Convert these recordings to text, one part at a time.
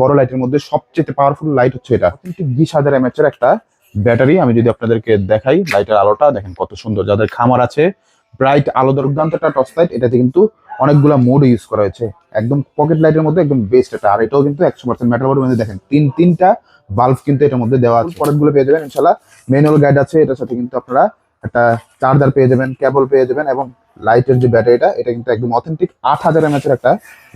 বড় লাইটের মধ্যে সবচেয়ে পাওয়ারফুল লাইট হচ্ছে এটা। কিন্তু বিশ হাজার এমএচ এর একটা ব্যাটারি আমি যদি আপনাদেরকে দেখাই লাইটের আলোটা, দেখেন কত সুন্দর। যাদের খামার আছে ব্রাইট আলো দুর্দান্ত একটা টর্চ লাইট এটাতে কিন্তু অনেকগুলো মোড ইউজ করা হয়েছে। একদম পকেট লাইটের মধ্যে একদম বেস্ট এটা। আর এটাও কিন্তু একশো পার্সেন্ট মেটাল মধ্যে। দেখেন, তিন, তিনটা বাল্ব কিন্তু এটার মধ্যে দেওয়া আছে। প্রোডাক্টগুলো পেয়ে যাবেন ইনশাল্লাহ ম্যানুয়াল গাইড আছে। এটার সাথে কিন্তু আপনারা একটা চার্জার পেয়ে যাবেন কেবল পেয়ে যাবেন এবং লাইটের যে ব্যাটারিটা এটা কিন্তু একদম অথেন্টিক আট হাজার এমএচ এর একটা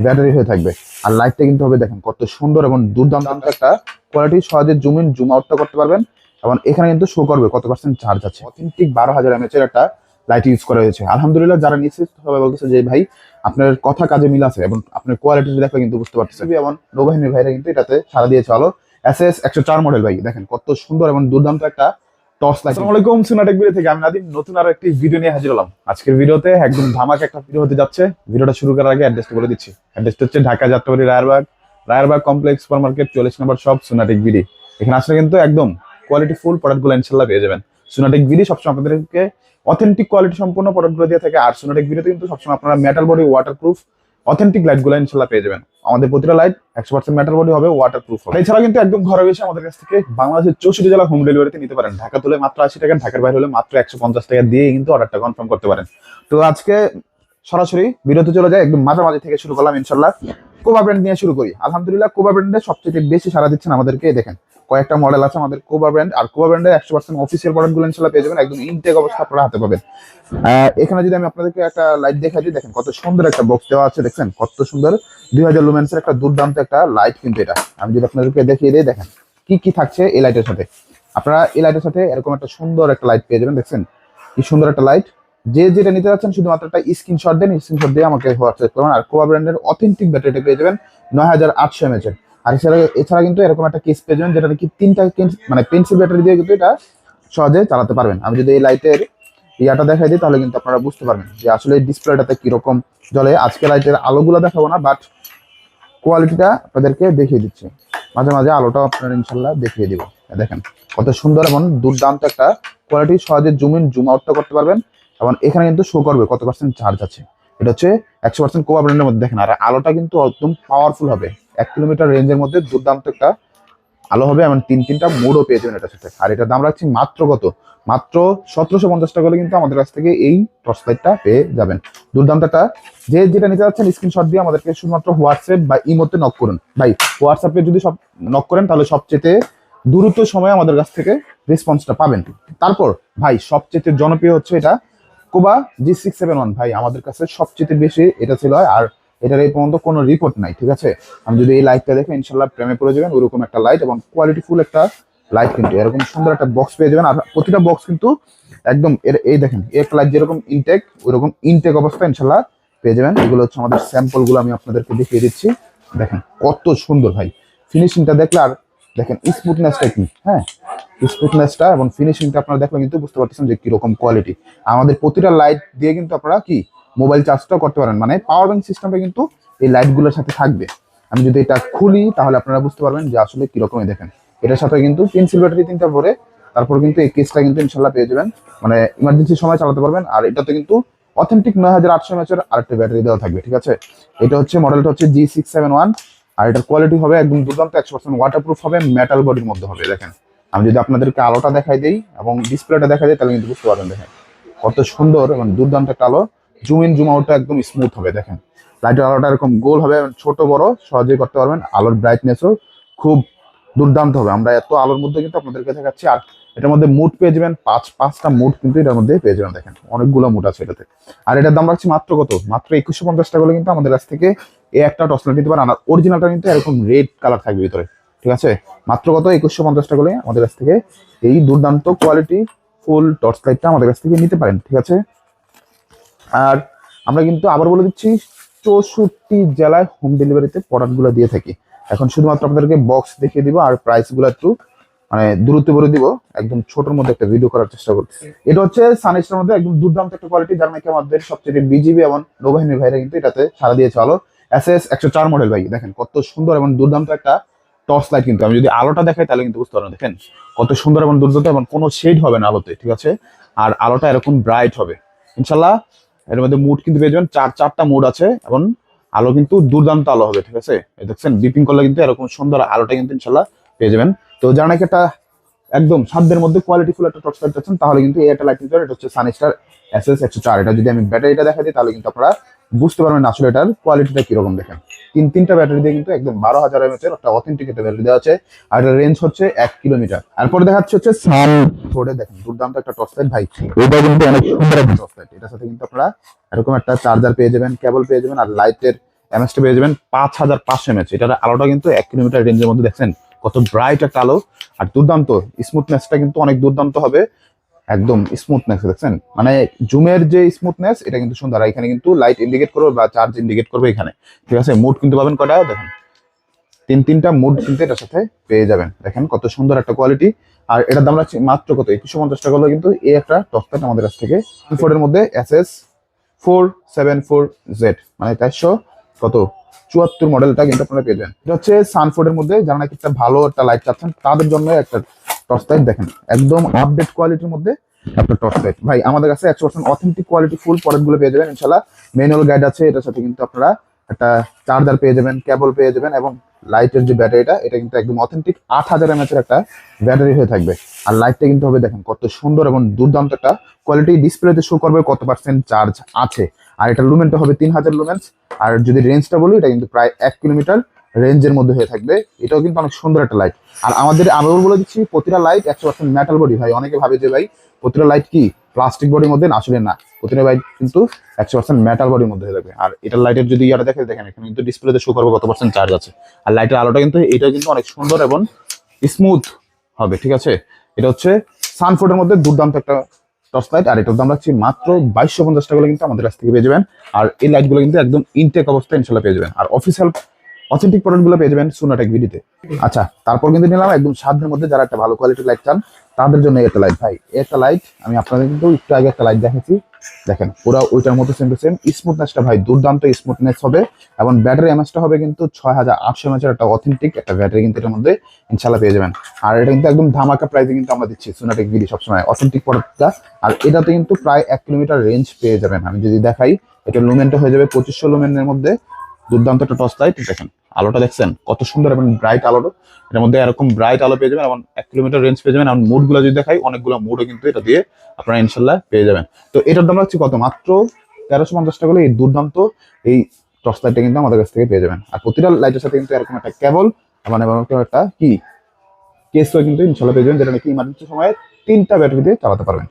ব্যাটারি হয়ে থাকবে। আর লাইটটা কিন্তু হবে দেখেন কত সুন্দর এবং দুর্দান্ত একটা কোয়ালিটি সহজে জুম ইন জুম আউটটা করতে পারবেন এবং এখানে কিন্তু শো করবে কত পার্সেন্ট চার্জ আছে। অথেন্টিক বারো হাজার এমএচ এর একটা লাইট ইউজ করা হয়েছে। আলহামদুলিল্লাহ যারা নিচ্ছে সবাই বলতেছে যে ভাই আপনার কথা কাজে মিল আছে এবং আপনার কোয়ালিটি দেখলে কিন্তু বুঝতে পারতেছে। এবং নৌবাহিনীর ভাইরা কিন্তু এটাতে সারা দিয়ে চলো এস এস একশো চার মডেল ভাই দেখেন কত সুন্দর এবং দুর্দান্ত একটা টর্চ লাইট। আসসালামু আলাইকুম সিনেমাটেক ভিডিও থেকে আমি নাদিম। নতুন আরও একটি ভিডিও নিয়ে হাজির হলাম। আজকের ভিডিওতে একদম ধামাক একটা ভিডিও হতে যাচ্ছে। ভিডিওটা শুরু করার আগে অ্যাড্রেসটা বলে দিচ্ছি। অ্যাড্রেসটা হচ্ছে Dhaka Jatrabari Rayerbag. Rayerbag complex super market চল্লিশ নম্বর সব সোনাটেক বিডি। এখানে আসলে কিন্তু একদম কোয়ালিটি ফুল প্রোডাক্টগুলো ইনশাল্লাহ পেয়ে যাবেন। সোনাটেক বিডি সবসময় আপনাদেরকে অথেন্টিক কোয়ালিটি সম্পূর্ণ প্রোডাক্টগুলো দিয়ে থাকে। আর সোনাটেক বিডিতে কিন্তু সবসময় আপনারা মেটাল বডি ওয়াটারপ্রুফ অথেন্টিক লাইটগুলো ইনশাল্লাহ পেয়ে যাবেন। আমাদের প্রতিটা লাইট একশো পার্সেন্ট মেটাল বডি হবে ওয়াটার প্রুফ হবে। এছাড়া কিন্তু একদম ঘরে বসে আমাদের কাছ থেকে বাংলাদেশের চৌষট্টি জেলা হোম ডেলিভারিতে নিতে পারেন। ঢাকা তুলে মাত্র আশি টাকা, ঢাকার বাইরে হলে মাত্র একশো পঞ্চাশ টাকা দিয়ে কিন্তু অর্ডারটা কনফার্ম করতে পারেন। তো আজকে সরাসরি বিরতি চলে যায়, একদম মাঝামাঝি থেকে শুরু করলাম ইনশাল্লাহ কোবা ব্র্যান্ড নিয়ে শুরু করি। আলহামদুলিল্লাহ কোবা ব্র্যান্ডে সবচেয়ে বেশি সারা দিচ্ছেন আমাদেরকে দেখেন। কয়েকটা মডেল আছে আমাদের কোবা ব্র্যান্ড আর কোবা ব্র্যান্ডের একশো পার্সেন্ট অফিসিয়াল প্রোডাক্টগুলো ইনশাল্লাহ পেয়ে যাবেন, একদম ইনটেক অবস্থা আপনারা হাতে পাবেন। এখানে যদি আমি আপনাদেরকে একটা লাইট দেখাই দেখেন কত সুন্দর একটা বক্স দেওয়া আছে, দেখছেন? কত সুন্দর। দুই হাজার লুমেন্সের একটা দুর্দান্ত একটা লাইট কিন্তু এটা। আমি যদি আপনাদেরকে দেখিয়ে দিই, দেখেন কি কি থাকছে এই লাইটের সাথে। আপনারা এই লাইটের সাথে এরকম একটা সুন্দর একটা লাইট পেয়ে যাবেন, দেখছেন? কি সুন্দর একটা লাইট যে যেটা নিতে যাচ্ছেন, শুধুমাত্র একটা স্ক্রিনশট দেন স্ক্রিনশট দিয়ে আমাকে হোয়াটসঅ্যাপ করুন আর কোয়া ব্র্যান্ডের অথেন্টিক ব্যাটারিটা পেয়ে যাবেন নয় হাজার আটশো এমএচ এর। আর এছাড়া এছাড়া কিন্তু এরকম একটা কেস পেয়ে যাবেন যেটা নাকি তিনটা মানে পেন্সিল ব্যাটারি দিয়ে কিন্তু এটা সহজে চালাতে পারবেন। আমি যদি এই লাইটের ইয়াটা দেখাই দিই, তাহলে কিন্তু আপনারা বুঝতে পারবেন যে আসলে ডিসপ্লেটাতে কীরকম জলে আজকে লাইটের আলোগুলো দেখাবো না বাট কোয়ালিটিটা আপনাদেরকে দেখিয়ে দিচ্ছি। মাঝে মাঝে আলোটাও আপনারা ইনশাল্লাহ দেখিয়ে দিব। দেখেন, কত সুন্দর এবং দুর্দান্ত একটা কোয়ালিটি সহজে জুম ইন জুম আউটটা করতে পারবেন। এবং এখানে কিন্তু শো করবে কত পার্সেন্ট চার্জ আছে। এটা হচ্ছে একশো পার্সেন্ট কোয়া ব্র্যান্ডের মধ্যে। দেখেন, আর আলোটা কিন্তু একদম পাওয়ারফুল হবে। এক কিলোমিটার রেঞ্জের মধ্যে দুর্দান্ত একটা আলো হবে এবং তিন, তিনটা মোডও পেয়ে যাবেন এটার সাথে আর এটার দাম রাখছি মাত্র কত? মাত্র সতেরোশো পঞ্চাশ টাকা হলে কিন্তু আমাদের কাছ থেকে এই টর্চ লাইটটা পেয়ে যাবেন। দুর্দান্ত একটা যে যেটা নিতে যাচ্ছেন স্ক্রিনশট দিয়ে আমাদেরকে শুধুমাত্র হোয়াটসঅ্যাপ বা ইমোতে নক করুন। ভাই, হোয়াটসঅ্যাপে যদি সব নক করেন তাহলে সবচেয়ে দ্রুত সময়ে আমাদের কাছ থেকে রেসপন্সটা পাবেন। তারপর, ভাই সবচেয়ে জনপ্রিয় হচ্ছে এটা কোবা জি সিক্স সেভেন ওয়ান ভাই, আমাদের কাছে সবচেয়ে বেশি এটা ছিল আর এটার এই পর্যন্ত কোনো রিপোর্ট নাই, ঠিক আছে? আমি যদি এই লাইটটা দেখে ইনশাল্লাহ প্রেমে পড়ে যাবেন, ওরকম একটা লাইট এবং কোয়ালিটি ফুল একটা লাইট কিন্তু। এরকম সুন্দর একটা বক্স পেয়ে যাবেন। আর প্রতিটা বক্স কিন্তু একদম এর এই দেখেন এক লাইট যেরকম ইনটেক ওইরকম ইনটেক অবস্থা ইনশাল্লাহ পেয়ে যাবেন। এগুলো হচ্ছে আমাদের স্যাম্পলগুলো আমি আপনাদেরকে দেখিয়ে দিচ্ছি। দেখেন, কত সুন্দর ভাই। ফিনিশিংটা দেখলে আর দেখেন স্মুথনেসটা কি? হ্যাঁ স্মুথনেসটা এবং ফিনিশিংটা আপনারা দেখলে কিন্তু বুঝতে পারতেছেন যে কীরকম কোয়ালিটি আমাদের প্রতিটা লাইট দিয়ে কিন্তু আপনারা কি? মোবাইল চার্জটাও করতে পারেন। মানে পাওয়ার ব্যাংক সিস্টেমটা কিন্তু এই লাইটগুলোর সাথে থাকবে। আমি যদি এটা খুলি, তাহলে আপনারা বুঝতে পারবেন যে আসলে কিরকমই দেখেন। এটার সাথে কিন্তু পেন্সিল ব্যাটারি তিনটা ভরে, তারপর কিন্তু এই কেসটা কিন্তু ইনশাল্লাহ পেয়ে যাবেন। মানে ইমার্জেন্সি সময় চালাতে পারবেন। আর এটাতে কিন্তু অথেন্টিক নয় হাজার আটশো এমএচের আরেকটা ব্যাটারি দেওয়া থাকবে, ঠিক আছে? এটা হচ্ছে মডেলটা হচ্ছে জি সিক্স সেভেন ওয়ান আর এটার কোয়ালিটি হবে একদম দুর্দান্ত, একশো পার্সেন্ট ওয়াটারপ্রুফ হবে মেটাল বডির মধ্যে হবে, দেখেন। আমি যদি আপনাদেরকে আলোটা দেখাই দিই এবং ডিসপ্লেটা দেখাই দিই, তাহলে কিন্তু বুঝতে পারবেন, দেখেন। কত সুন্দর এবং দুর্দান্ত একটা আলো। জুম ইন জুম আউটটা একদম স্মুথ হবে, দেখেন। লাইটের আলোটা এরকম গোল হবে, ছোট, বড়, সহজেই করতে পারবেন। আলোর ব্রাইটনেসও খুব দুর্দান্ত হবে। আমরা এত আলোর মধ্যে কিন্তু আপনাদেরকে দেখাচ্ছি। আর এটার মধ্যে মুড পেয়ে যাবেন পাঁচ, পাঁচটা মুড কিন্তু এটার মধ্যে পেয়ে যাবেন, দেখেন। অনেকগুলো মুড আছে এটাতে। আর এটার দাম রাখছি মাত্র কত? মাত্র একুশশো পঞ্চাশ টাকা কিন্তু আমাদের কাছ থেকে এই একটা টসলাইট নিতে পারেন। আর অরিজিনালটা কিন্তু এরকম রেড কালার থাকবে ভিতরে। ঠিক আছে? মাত্র কত? একুশশো পঞ্চাশ টাকা আমাদের কাছ থেকে এই দুর্দান্ত কোয়ালিটি ফুল টর্চ লাইটটা আমাদের কাছ থেকে নিতে পারেন। ঠিক আছে? আর আমরা কিন্তু আবার বলে দিচ্ছি, চৌষট্টি জেলায় হোম ডেলিভারিতে প্রোডাক্টগুলো দিয়ে থাকি। এখন শুধুমাত্র আপনাদেরকে বক্স দেখিয়ে দিব আর প্রাইসগুলো একটু মানে দ্রুত বলে দিব, একদম ছোটর মধ্যে একটা ভিডিও করার চেষ্টা করছি এটা হচ্ছে সানিস্টার মধ্যে একদম দুর্দান্ত একটা কোয়ালিটি যার নাকি আমাদের সবচেয়ে বিজিবি এবং নৌবাহিনীর ভাইরা কিন্তু এটাতে সারা দিয়ে চলো এস এস একশো চার মডেল ভাই, দেখেন কত সুন্দর এবং দুর্দান্ত একটা টর্চ লাইট কিন্তু। আমি যদি আলোটা দেখাই তাহলে কিন্তু বুঝতে পারবেন, দেখেন কত সুন্দর এবং দুর্দান্ত এবং কোনো শেড হবে না আলোতে, ঠিক আছে? আর আলোটা এরকম ব্রাইট হবে। ইনশাল্লাহ এর মধ্যে মুড কিন্তু পেয়ে যাবেন চার, চারটা মুড আছে এবং আলো কিন্তু দুর্দান্ত আলো হবে, ঠিক আছে? দেখছেন বিপিং করলে কিন্তু এরকম সুন্দর আলোটা কিন্তু ইনশাল্লাহ পেয়ে যাবেন। তো যারা নাকি একটা একদম সাধ্যের মধ্যে কোয়ালিটি ফুল একটা টর্চ লাইট চাচ্ছেন, তাহলে কিন্তু এই একটা লাইট এটা হচ্ছে সানিস্টার এস এস একশো চার। এটা যদি আমি ব্যাটারিটা দেখা দিই, তাহলে কিন্তু আপনারা বুঝতে পারবেন আসলে এটার কোয়ালিটিটা কীরকম দেখেন। তিন তিনটা ব্যাটারি দিয়ে কিন্তু একদম বারো হাজার এমএচ এর একটা অথেন্টিক একটা ব্যাটারি দেওয়া আছে আর এটার রেঞ্জ হচ্ছে এক কিলোমিটার। তারপরে দেখাচ্ছে হচ্ছে সান ফোর্ডে দেখেন দুর্দান্ত একটা টর্চ লাইট ভাই। এটা কিন্তু অনেক সুন্দর একটা টর্চ লাইট এটার সাথে কিন্তু আপনারা এরকম একটা চার্জার পেয়ে যাবেন কেবল পেয়ে যাবেন আর লাইটের এমএসটা পেয়ে যাবেন পাঁচ হাজার পাঁচশো এমএচ এটার আলোটা কিন্তু এক কিলোমিটার রেঞ্জের মধ্যে দেখছেন কত ব্রাইট একটা আলো। আর দুর্দান্ত স্মুথনেসটা কিন্তু অনেক দুর্দান্ত হবে। একদম স্মুথনেস দেখছেন? মানে জুমের যে স্মুথনেস এটা কিন্তু সুন্দর। আর এখানে কিন্তু লাইট ইন্ডিকেট করবে বা চার্জ ইন্ডিকেট করবে এখানে। ঠিক আছে? মুড কিন্তু পাবেন কটা দেখেন। তিন, তিনটা মুড কিন্তু এটার সাথে পেয়ে যাবেন। দেখেন কত সুন্দর একটা কোয়ালিটি আর এটার দাম রাখছি মাত্র কত? একুশশো পঞ্চাশ টাকা হলো কিন্তু এই একটা টপপ্যাট আমাদের কাছ থেকে। ফোরের মধ্যে S S four seven four Z মানে চারশো কত? চুয়াত্তর মডেলটা কিন্তু আপনারা পেয়ে যাবেন। এটা হচ্ছে সানফোর্ডের মধ্যে। যারা নাকি একটা ভালো একটা লাইট চাচ্ছেন, তাদের জন্য একটা টর্চ লাইট দেখেন, একদম আপডেট কোয়ালিটির মধ্যে একটা টর্চ লাইট ভাই, আমাদের কাছে একশো পার্সেন্ট অথেন্টিক কোয়ালিটি ফুল প্রোডাক্টগুলো পেয়ে যাবেন ইনশাল্লাহ ম্যানুয়াল গাইড আছে, এটার সাথে কিন্তু আপনারা একটা চার্জার পেয়ে যাবেন কেবল পেয়ে যাবেন এবং লাইটের যে ব্যাটারিটা এটা কিন্তু একদম অথেন্টিক আট হাজার এমএচ এর একটা ব্যাটারি হয়ে থাকবে। আর লাইটটা কিন্তু হবে, দেখেন, কত সুন্দর এবং দুর্দান্ত একটা কোয়ালিটি ডিসপ্লেতে শো করবে, কত পার্সেন্ট চার্জ আছে। আর এটা লুমেনটা হবে তিন হাজার লুমেন্স আর যদি রেঞ্জটা বলি, এটা কিন্তু প্রায় এক কিলোমিটার রেঞ্জের মধ্যে হয়ে থাকবে। এটাও কিন্তু অনেক সুন্দর একটা লাইট আর আমাদের আমি বলে দিচ্ছি, প্রতিটা লাইট একশো পার্সেন্ট মেটাল বডি ভাই। অনেকে ভাবে যে, ভাই, প্রতিটা লাইট কি প্লাস্টিক বডির মধ্যে? না, আসলে না। প্রতিটা লাইট কিন্তু একশো পার্সেন্ট মেটাল বডির মধ্যে হয়ে থাকবে। আর এটার লাইটের যদি ইয়াটা দেখে দেখেন, এখানে কিন্তু ডিসপ্লেতে শো করবে কত পার্সেন্ট চার্জ আছে। আর লাইটের আলোটা কিন্তু এটা কিন্তু অনেক সুন্দর এবং স্মুথ হবে, ঠিক আছে? এটা হচ্ছে সানফোর্ডের মধ্যে দুর্দান্ত একটা টর্চ লাইট আর এটার দাম রাখছি মাত্র বাইশশো পঞ্চাশ টাকা কিন্তু আমাদের কাছ থেকে পেয়ে যাবেন। আর এই লাইটগুলো কিন্তু একদম ইনটেক অবস্থায় ইনশাল্লাহ পেয়ে যাবেন। আর অফিসিয়াল অথেন্টিক প্রোডাক্টগুলো পেয়ে যাবেন সুনাটেক ভিডিতে আচ্ছা তারপর কিন্তু নিলাম একদম সাধ্যের মধ্যে যারা একটা ভালো কোয়ালিটির লাইট চান, তাদের জন্য একটা লাইট ভাই, একটা লাইট আমি আপনাদের কিন্তু একটু আগে একটা লাইট দেখেছি দেখেন, পুরো ওইটার মতো সেম টু সেম স্মুথনেসটা ভাই, দুর্দান্ত স্মুথনেস হবে এবং ব্যাটারি এমএসটা হবে কিন্তু ছয় হাজার আটশো এমএচের একটা অথেন্টিক একটা ব্যাটারি কিন্তু এটার মধ্যে ইনশাল্লাহ পেয়ে যাবেন। আর এটা কিন্তু একদম ধামাকা প্রাইসে কিন্তু আমরা দিচ্ছি সোনাটেক বিডি সবসময় অথেন্টিক প্রোডাক্টটা আর এটাতে কিন্তু প্রায় এক কিলোমিটার রেঞ্জ পেয়ে যাবেন। আমি যদি দেখাই, এটা লুমেনটা হয়ে যাবে পঁচিশশো লুমেনের মধ্যে। দুর্দান্ত একটা টর্চ লাইট দেখেন, আলোটা দেখছেন, কত সুন্দর এবং ব্রাইট আলোটা এটার মধ্যে এরকম ব্রাইট আলো পেয়ে যাবেন এবং এক কিলোমিটার রেঞ্জ পেয়ে যাবেন এবং মুডগুলো যদি দেখাই, অনেকগুলো মুডও কিন্তু এটা দিয়ে আপনারা ইনশাল্লাহ পেয়ে যাবেন। তো এটার দাম রাখছি কত? মাত্র তেরোশো পঞ্চাশ টাকা হলে এই দুর্দান্ত এই টর্চ লাইটটা কিন্তু আমাদের কাছ থেকে পেয়ে যাবেন। আর প্রতিটা লাইটের সাথে কিন্তু এরকম একটা কেবল মানে এরকম একটা কি কেসও কিন্তু ইনশাল্লাহ পেয়ে যাবেন, যেটা নাকি ইমার্জেন্সি সময়ে তিনটা ব্যাটারি দিয়ে চালাতে পারবেন।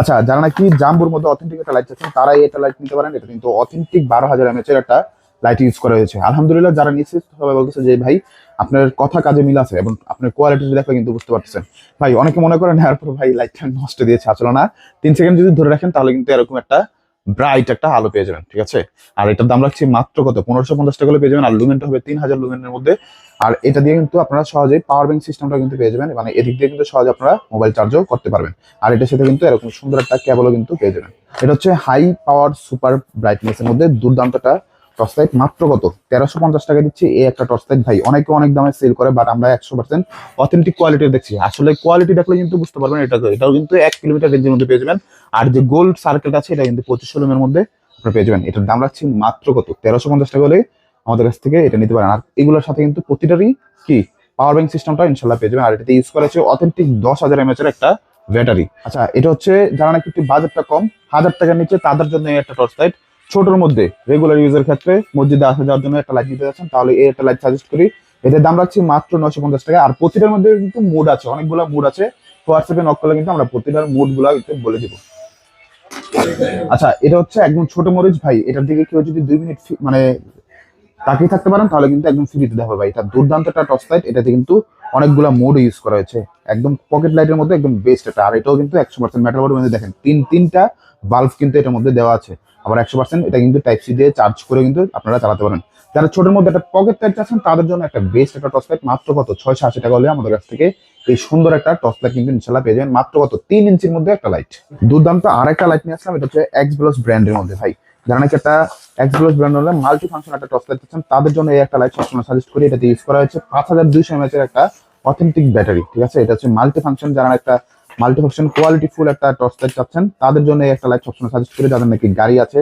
আচ্ছা যারা নাকি জাম্বুর মধ্যে অথেন্টিক একটা লাইট চাচ্ছেন, তারাই এটা লাইট নিতে পারেন, এটা কিন্তু অথেন্টিক বারো হাজার এমএচ এর একটা লাইট ইউজ করা হয়েছে। আলহামদুলিল্লাহ যারা নিচ্ছে, সবাই বলতেছে যে, ভাই, আপনার কথা কাজে মিল আছে এবং আপনার কোয়ালিটি দেখলে কিন্তু বুঝতে পারতেছেন। ভাই, অনেকে মনে করেন এরপর ভাই লাইটটা নষ্ট দিয়েছে, আসলে না। তিন সেকেন্ড যদি ধরে রাখেন, তাহলে কিন্তু এরকম একটা ব্রাইট একটা আলো পেয়ে যাবেন, ঠিক আছে? আর এটার দাম রাখছি মাত্র কত? পনেরোশো পঞ্চাশ টাকা পেয়ে যাবেন, আর লুমেনটা হবে তিন হাজার লুমেনের মধ্যে। আর এটা দিয়ে কিন্তু আপনারা সহজেই পাওয়ার ব্যাংক সিস্টেমটা কিন্তু পেয়ে যাবেন মানে এদিক দিয়ে কিন্তু সহজে আপনারা মোবাইল চার্জও করতে পারবেন। আর এটার সাথে কিন্তু এরকম সুন্দর একটা কেবলও কিন্তু পেয়ে যাবেন। এটা হচ্ছে হাই পাওয়ার সুপার ব্রাইটনেসের মধ্যে দুর্দান্ত একটা টর্চ লাইট মাত্র কত? তেরোশো পঞ্চাশ টাকা দিচ্ছি। এই একটা টর্চ লাইট ভাই, অনেকে অনেক দামে সেল করে বাট আমরা একশো পার্সেন্ট অথেন্টিক কোয়ালিটির দেখছি। আসলে কোয়ালিটি দেখলে কিন্তু বুঝতে পারবেন, এটা এটাও কিন্তু এক কিলোমিটার রেঞ্জের মধ্যে পেয়ে যাবেন। আর যে গোল্ড সার্কেলটা আছে, এটা কিন্তু পঁচিশশো রুমের মধ্যে আপনারা পেয়ে যাবেন। এটার দাম রাখছি মাত্র কত? তেরোশো পঞ্চাশ টাকা হলে আমাদের কাছ থেকে এটা নিতে পারেন। আর এগুলোর সাথে কিন্তু প্রতিটারই কি? পাওয়ার ব্যাংক সিস্টেমটা ইনশাল্লাহ পেয়ে যাবেন। আর এটাতে ইউজ করা হচ্ছে অথেন্টিক দশ হাজার এমএচ এর একটা ব্যাটারি আচ্ছা এটা হচ্ছে যারা নাকি একটু বাজেটটা কম, হাজার টাকার নিচে তাদের জন্য একটা টর্চ লাইট ছোটোর মধ্যে রেগুলার ইউজের ক্ষেত্রে মসজিদে আসা যাওয়ার জন্য একটা লাইট নিতে যাচ্ছেন, তাহলে এই একটা লাইট সাজেস্ট করি। এটার দাম রাখছি মাত্র নশো পঞ্চাশ টাকা। আর প্রতিটার মধ্যে কিন্তু মুড আছে, অনেকগুলো মুড আছে। হোয়াটসঅ্যাপে নক করলে কিন্তু আমরা প্রতিটার মুডগুলা বলে দিব। আচ্ছা এটা হচ্ছে একদম ছোট মরিচ ভাই। এটার দিকে কেউ যদি দুই মিনিট মানে তাকিয়ে থাকতে পারেন, তাহলে কিন্তু একদম ফ্রিতে দেওয়া ভাই। এটা দুর্দান্ত একটা টর্চ লাইট এটাতে কিন্তু অনেকগুলো মোড ইউজ করা হয়েছে। একদম পকেট লাইটের মধ্যে একদম বেস্ট এটা আর এটাও কিন্তু একশো পার্সেন্ট বডির মধ্যে দেখেন তিন তিনটা বাল্ব কিন্তু এটার মধ্যে দেওয়া আছে। আবার একশো পার্সেন্ট এটা কিন্তু টাইপ সি দিয়ে চার্জ করে কিন্তু আপনারা চালাতে পারেন। যারা ছোটোর মধ্যে একটা পকেট লাইট আছেন তাদের জন্য একটা বেস্ট একটা টর্চ লাইট মাত্র কত? ছয়শো আশি টাকা হলে আমাদের কাছ থেকে এই সুন্দর একটা টর্চ লাইট কিন্তু ইনশাল্লাহ পেয়ে যাবেন। মাত্র কত? তিন ইঞ্চির মধ্যে একটা লাইট দুর্দান্ত আর একটা লাইট নিয়ে আসলাম, এটা হচ্ছে এক্স ব্লস ব্র্যান্ডের মধ্যে, ভাই। যারা নাকি একটা এক্স ব্লস ব্র্যান্ড হলে মাল্টি ফাংশন একটা টর্চ লাইট চাচ্ছেন, তাদের জন্য এই একটা লাইট সবসময় সাজেস্ট করি। এটাতে ইউজ করা হয়েছে পাঁচ হাজার দুইশো এমএচ এর একটা অথেন্টিক ব্যাটারি ঠিক আছে? এটা হচ্ছে মাল্টি ফাংশন যারা একটা মাল্টি ফাংশন কোয়ালিটি ফুল একটা টর্চ লাইট চাচ্ছেন। তাদের জন্য একটা লাইট সবসময় সাজেস্ট করি, যাদের নাকি গাড়ি আছে,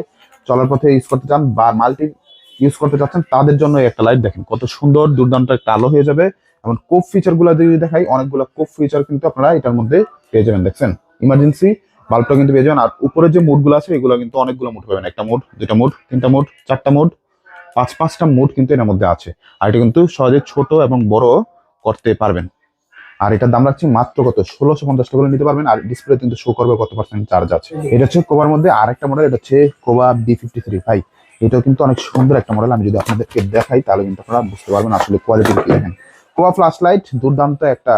চলার পথে ইউজ করতে চান বা মাল্টি ইউজ করতে চাচ্ছেন, তাদের জন্য একটা লাইট দেখেন, কত সুন্দর দুর্দান্ত একটা আলো হয়ে যাবে। এবং কোপ ফিচারগুলো যদি দেখাই, অনেকগুলো কোপ ফিচার কিন্তু আপনারা এটার মধ্যে পেয়ে যাবেন, দেখছেন? ইমার্জেন্সি বাল্বটা কিন্তু পেয়ে যাবেন। আর উপরে যে মোডগুলো আছে, এগুলো কিন্তু অনেকগুলো মোড পাবেন। একটা মোড দুটা মোড তিনটা মোড চারটা মোড পাঁচ পাঁচটা মোড কিন্তু এর মধ্যে আছে। আর এটা কিন্তু সহজে ছোট এবং বড় করতে পারবেন। আর এটার দাম রাখছি মাত্র কত? ষোলোশো পঞ্চাশ টাকা করে নিতে পারবেন আর ডিসপ্লে কিন্তু শো করবে কত পার্সেন্ট চার্জ আছে। এটা হচ্ছে কোবার মধ্যে আরেকটা মডেল এটা হচ্ছে কোবা বি ফিফটি থ্রি ভাই। এটাও কিন্তু অনেক সুন্দর একটা মডেল আমি যদি আপনাদেরকে দেখাই তাহলে কিন্তু আপনারা বুঝতে পারবেন আসলে কোয়ালিটি কি দেখেন। কোবা ফ্লাশ লাইট দুর্দান্ত একটা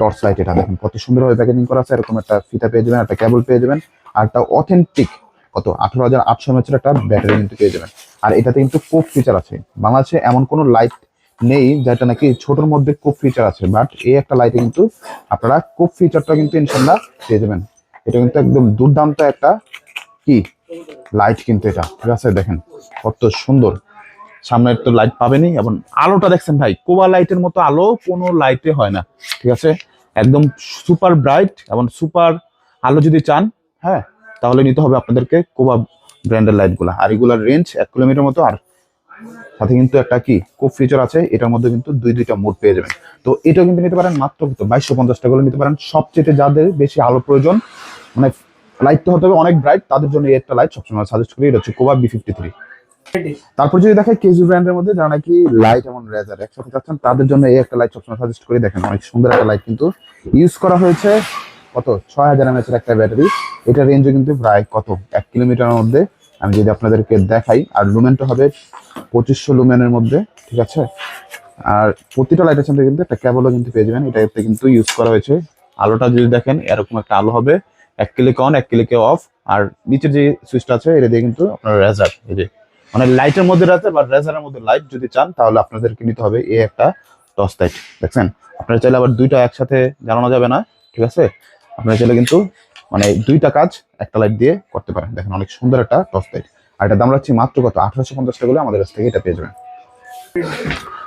টর্চ লাইট এটা দেখেন কত সুন্দরভাবে প্যাকেজিং করা আছে এরকম একটা ফিতা পেয়ে যাবেন একটা কেবল পেয়ে যাবেন আর একটা অথেন্টিক কত? আঠারো হাজার আটশো এমএচের একটা ব্যাটারি কিন্তু পেয়ে যাবেন। আর এটাতে কিন্তু কোপ ফিচার আছে। বাংলাদেশে এমন কোনো লাইট নেই, যেটা নাকি ছোটোর মধ্যে কোপ ফিচার আছে। বাট এই একটা লাইটে কিন্তু আপনারা কোপ ফিচারটা কিন্তু ইনশাল্লাহ পেয়ে যাবেন। এটা কিন্তু একদম দুর্দান্ত একটা কি? লাইট কিন্তু এটা। ঠিক আছে, দেখেন কত সুন্দর। সামনে তো লাইট পাবেনই এবং আলোটা দেখছেন ভাই, কোবা লাইটের মতো আলো কোনো লাইটে হয় না। ঠিক আছে, একদম সুপার ব্রাইট এবং সুপার আলো যদি চান হ্যাঁ তাহলে নিতে হবে আপনাদেরকে কোবা ব্র্যান্ডের লাইটগুলো আর এগুলোর রেঞ্জ এক কিলোমিটার মতো, আর সাথে কিন্তু একটা কি কোপ ফিচার আছে, এটার মধ্যে কিন্তু দুই দুইটা মোড পেয়ে যাবেন। তো এটাও কিন্তু নিতে পারেন মাত্র কিন্তু বাইশশো পঞ্চাশ টাকা নিতে পারেন। সবচেয়ে যাদের বেশি আলো প্রয়োজন মানে লাইট তো হতে হবে অনেক ব্রাইট তাদের জন্য এই একটা লাইট সবসময় সাজেস্ট করি, এটা হচ্ছে কোবা বি ফিফটি থ্রি তারপর যদি দেখেন কেজি ব্র্যান্ডের মধ্যে, যারা নাকি লাইট এবং রেজার একসাথে চাচ্ছেন, তাদের জন্য এই একটা লাইট সবসময় সাজেস্ট করে। দেখেন, অনেক সুন্দর একটা লাইট কিন্তু ইউজ করা হয়েছে। কত? ছয় হাজার এমএচ এর একটা ব্যাটারি এটা রেঞ্জও কিন্তু প্রায় কত? এক কিলোমিটারের মধ্যে। আমি যদি আপনাদেরকে দেখাই, আর লুমেনটা হবে পঁচিশশো লুমেনের মধ্যে, ঠিক আছে? আর প্রতিটা লাইটের সাথে কিন্তু একটা ক্যাবলও কিন্তু পেয়ে যাবেন এটাতে কিন্তু ইউজ করা হয়েছে। আলোটা যদি দেখেন, এরকম একটা আলো হবে। এক ক্লিক অন এক ক্লিকে অফ আর নিচের যে সুইচটা আছে, এটা দিয়ে কিন্তু আপনার রেজার এই যে মানে লাইটের মধ্যে রাতে বা রেজারের মধ্যে লাইট যদি চান, তাহলে আপনাদেরকে নিতে হবে এই একটা টর্চ লাইট দেখছেন? আপনারা চাইলে আবার দুইটা একসাথে জ্বালানো যাবে না, ঠিক আছে? আপনারা চাইলে কিন্তু মানে দুইটা কাজ একটা লাইট দিয়ে করতে পারেন। দেখেন অনেক সুন্দর একটা টর্চ লাইট আর এটা দাম রাখছি মাত্র কত? আঠারোশো পঞ্চাশ টাকা আমাদের কাছ থেকে এটা পেয়ে যাবেন।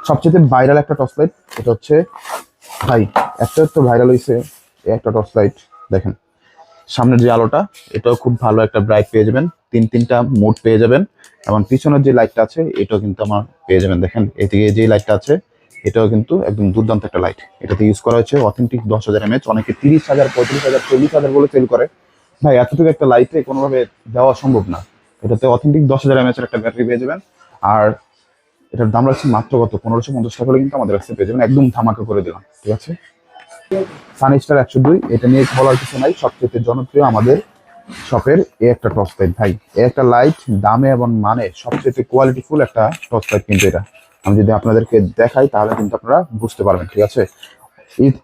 সবচেয়ে ভাইরাল একটা টর্চ লাইট এটা হচ্ছে, ভাই, একটা তো ভাইরাল হয়েছে একটা টর্চ লাইট দেখেন। সামনের যে আলোটা, এটাও খুব ভালো একটা ব্রাইট পেয়ে যাবেন। তিন, তিনটা মোড পেয়ে যাবেন। এবং পিছনের যে লাইটটা আছে, এটাও কিন্তু আমার পেয়ে যাবেন। দেখেন, এদিকে যে লাইটটা আছে এটাও কিন্তু একদম দুর্দান্ত একটা লাইট এটাতে ইউজ করা হয়েছে অথেন্টিক দশ হাজার এমএচ অনেকে তিরিশ হাজার, পঁয়ত্রিশ হাজার, চল্লিশ হাজার বলে সেল করে। ভাই, এতটুকু একটা লাইটে কোনোভাবে দেওয়া সম্ভব না। এটাতে অথেন্টিক দশ হাজার এমএচ এর একটা ব্যাটারি পেয়ে যাবেন। আর এটার দাম রাখছি মাত্র কত? পনেরোশো পঞ্চাশ টাকা হলে কিন্তু আমাদের কাছে পেয়ে যাবেন। একদম ধামাকা করে দিলাম, ঠিক আছে? সানিস্টার একশো দুই, এটা নিয়ে বলার কিছু নাই। সবচেয়ে জনপ্রিয় আমাদের শপের এ একটা টর্চ লাইট ভাই, এ একটা লাইট দামে এবং মানে সবচেয়ে কোয়ালিটিফুল একটা টর্চ লাইট কিন্তু এটা। আমি যদি আপনাদেরকে দেখাই, তাহলে কিন্তু আপনারা বুঝতে পারবেন, ঠিক আছে?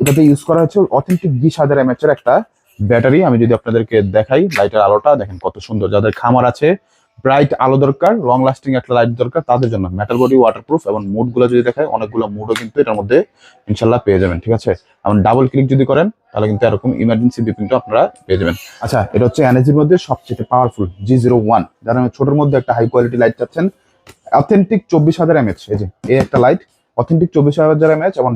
এটাতে ইউজ করা হচ্ছে অথেন্টিক বিশ হাজার এমএচ এর একটা ব্যাটারি আমি যদি আপনাদেরকে দেখাই লাইটের আলোটা, দেখেন কত সুন্দর। যাদের খামার আছে ব্রাইট আলো দরকার লং লাস্টিং একটা লাইট দরকার, তাদের জন্য মেটাল বডি ওয়াটারপ্রুফ এবং মুডগুলো যদি দেখায় অনেকগুলো মুডও কিন্তু এটার মধ্যে ইনশাল্লাহ পেয়ে যাবেন, ঠিক আছে? এবং ডাবল ক্লিক যদি করেন, তাহলে কিন্তু এরকম ইমার্জেন্সি বিপিনটা আপনারা পেয়ে যাবেন। আচ্ছা এটা হচ্ছে এনার্জির মধ্যে সবচেয়ে পাওয়ারফুল জি জিরো ওয়ান যারা ছোটোর মধ্যে একটা হাই কোয়ালিটি লাইট চাচ্ছেন অথেন্টিক চব্বিশ হাজার এমএচ এই যে, এই একটা লাইট অথেন্টিক চব্বিশ হাজার এমএচ এবং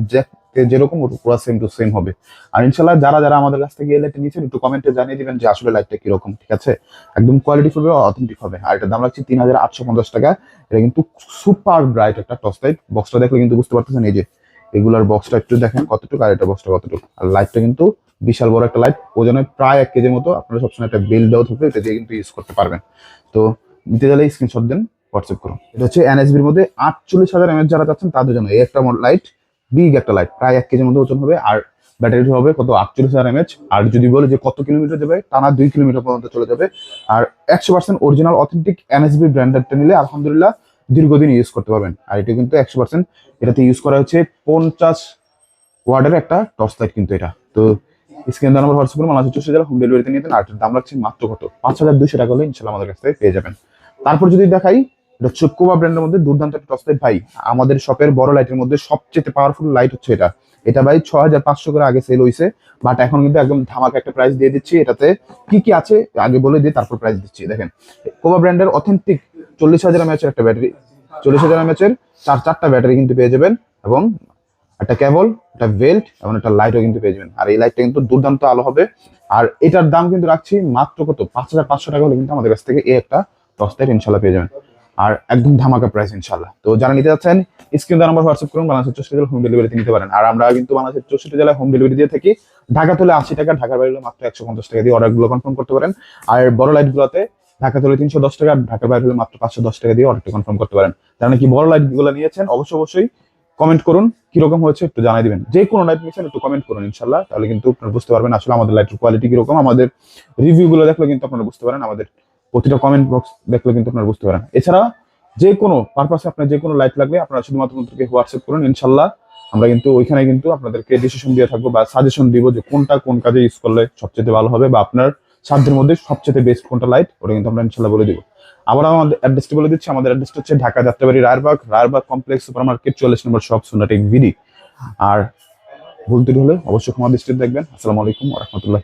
যেরকম পুরো সেম টু সেম হবে। আর ইনশাল্লাহ যারা যারা আমাদের কাছ থেকে এই লাইটটা নিয়েছেন, একটু কমেন্টে জানিয়ে দিবেন যে আসলে লাইটটা কীরকম, ঠিক আছে? একদম কোয়ালিটি ফুল অথেন্টিক হবে। আর এটার দাম রাখছি তিন হাজার আটশো পঞ্চাশ টাকা। এটা কিন্তু সুপার ব্রাইট একটা টর্চ লাইট বক্সটা দেখলে কিন্তু বুঝতে পারতেছেন, এই যে, এগুলার বক্সটা একটু দেখেন কতটুকু আর এটা বক্সটা কতটুকু। আর লাইটটা কিন্তু বিশাল বড় একটা লাইট ওজনে প্রায় এক কেজির মতো, আপনারা সবসময় একটা বিল দেওয়া থাকবে এটা দিয়ে কিন্তু ইউজ করতে পারবেন। তো নিতে গেলে স্ক্রিনশট দেন। হোয়াটসঅ্যাপ করুন। এটা হচ্ছে এনএসবির মধ্যে আটচল্লিশ হাজার এমএচ যারা চাচ্ছেন, তাদের জন্য। এই একটা লাইট বিগ একটা লাইট প্রায় এক কেজির মধ্যে ওজন হবে। আর ব্যাটারি হবে কত? আটচল্লিশ হাজার এমএচ আর যদি বলে যে কত কিলোমিটার যাবে, টানা দুই কিলোমিটার পর্যন্ত চলে যাবে। আর একশো পার্সেন্ট অরিজিনাল অথেন্টিক এনএসবি ব্র্যান্ডেডটা নিলে আলহামদুলিল্লাহ দীর্ঘদিন ইউজ করতে পারবেন। আর এটা কিন্তু একশো পার্সেন্ট এটাতে ইউজ করা হচ্ছে পঞ্চাশ ওয়ার্ডের একটা টর্চ লাইট কিন্তু এটা। তো স্ক্রিন নাম্বার হোয়াটসঅ্যাপ করে মালাচি চৌষট্টি হোম ডেলিভারিতে নিতেন আর দাম রাখছে মাত্র কত? পাঁচ হাজার দুইশো টাকা হলে ইনশাল্লাহ আমাদের কাছ থেকে পেয়ে যাবেন। তারপর যদি দেখাই এটা হচ্ছে কোবা ব্র্যান্ডের মধ্যে দুর্দান্ত একটা টর্চ ভাই। আমাদের শপের বড় লাইটের মধ্যে সবচেয়ে পাওয়ারফুল লাইট হচ্ছে এটা। এটা ভাই ছ হাজার পাঁচশো করে আগে সেল হয়েছে বাট এখন কিন্তু একদম ধামাকা একটা প্রাইস দিয়ে দিচ্ছি। এটাতে কি কি আছে আগে বলে দিয়ে তারপর প্রাইস দিচ্ছি, দেখেন। কোবা ব্র্যান্ডের অথেন্টিক চল্লিশ হাজার এমএচের একটা ব্যাটারি চল্লিশ হাজার এমএচের চার, চারটা ব্যাটারি কিন্তু পেয়ে যাবেন, এবং একটা কেবল একটা বেল্ট এবং একটা লাইটও কিন্তু পেয়ে যাবেন। আর এই লাইটটা কিন্তু দুর্দান্ত আলো হবে। আর এটার দাম কিন্তু রাখছি মাত্র কত? পাঁচ হাজার পাঁচশো টাকা হলে কিন্তু আমাদের কাছ থেকে এই একটা টর্চ লাইট ইনশাল্লাহ পেয়ে যাবেন। আর একদম ধামাকা প্রাইস ইনশাল্লাহ তো যারা নিতে যাচ্ছেন স্ক্রিন নাম্বার হোয়াটসঅ্যাপ করুন, বাংলাদেশের চৌষট্টি জেলা হোম ডেলিভারিতে নিতে পারেন। আর আমরা কিন্তু বাংলাদেশের চৌষট্টি জেলায় হোম ডেলিভারি দিয়ে থাকি। ঢাকা তুলে আশি টাকা, ঢাকার বাইরে মাত্র একশো পঞ্চাশ টাকা দিয়ে অর্ডারগুলো কনফার্ম করতে পারেন। আর বড় লাইটগুলোতে ঢাকা তুলে তিনশো দশ টাকা, ঢাকার বাইরে মাত্র পাঁচশো দশ টাকা দিয়ে অর্ডারটি কনফার্ম করতে পারেন। যারা নাকি বড় লাইটগুলো নিয়েছেন অবশ্যই অবশ্যই কমেন্ট করুন, কীরকম হয়েছে একটু জানাই দিবেন। যে কোনো লাইট নিয়েছেন, একটু কমেন্ট করুন ইনশাল্লাহ তাহলে কিন্তু আপনারা বুঝতে পারবেন আসলে আমাদের লাইটের কোয়ালিটি কীরকম, আমাদের রিভিউগুলো দেখলে কিন্তু আপনারা বুঝতে পারেন আমাদের প্রতিটা কমেন্ট বক্স দেখলে কিন্তু আপনারা বুঝতে পারেন। এছাড়া যে কোনো পারপাসে আপনার যে কোনো লাইট লাগবে আপনারা শুধুমাত্র আমাদেরকে হোয়াটসঅ্যাপ করুন, ইনশাল্লাহ। আমরা কিন্তু ওইখানে কিন্তু আপনাদেরকে ডিসিশন দিয়ে থাকব বা সাজেশন দিব যে কোনটা কোন কাজে ইউজ করলে সবচেয়ে ভালো হবে বা আপনার সাধ্যের মধ্যে সবচেয়ে বেস্ট কোনটা লাইট ওটা কিন্তু আমরা ইনশাল্লাহ বলে দিব। আবার আমাদের অ্যাড্রেসটি বলে দিচ্ছি, আমাদের অ্যাড্রেসটা হচ্ছে Dhaka Jatrabari Raibag Raibag complex super market চল্লিশ নম্বর শপ সোনাটেক ভিডি আর ভুল ত্রুটি হলে অবশ্যই ক্ষমা দৃষ্টিতে দেখবেন। আসসালামু আলাইকুম রহমতুল্লাহ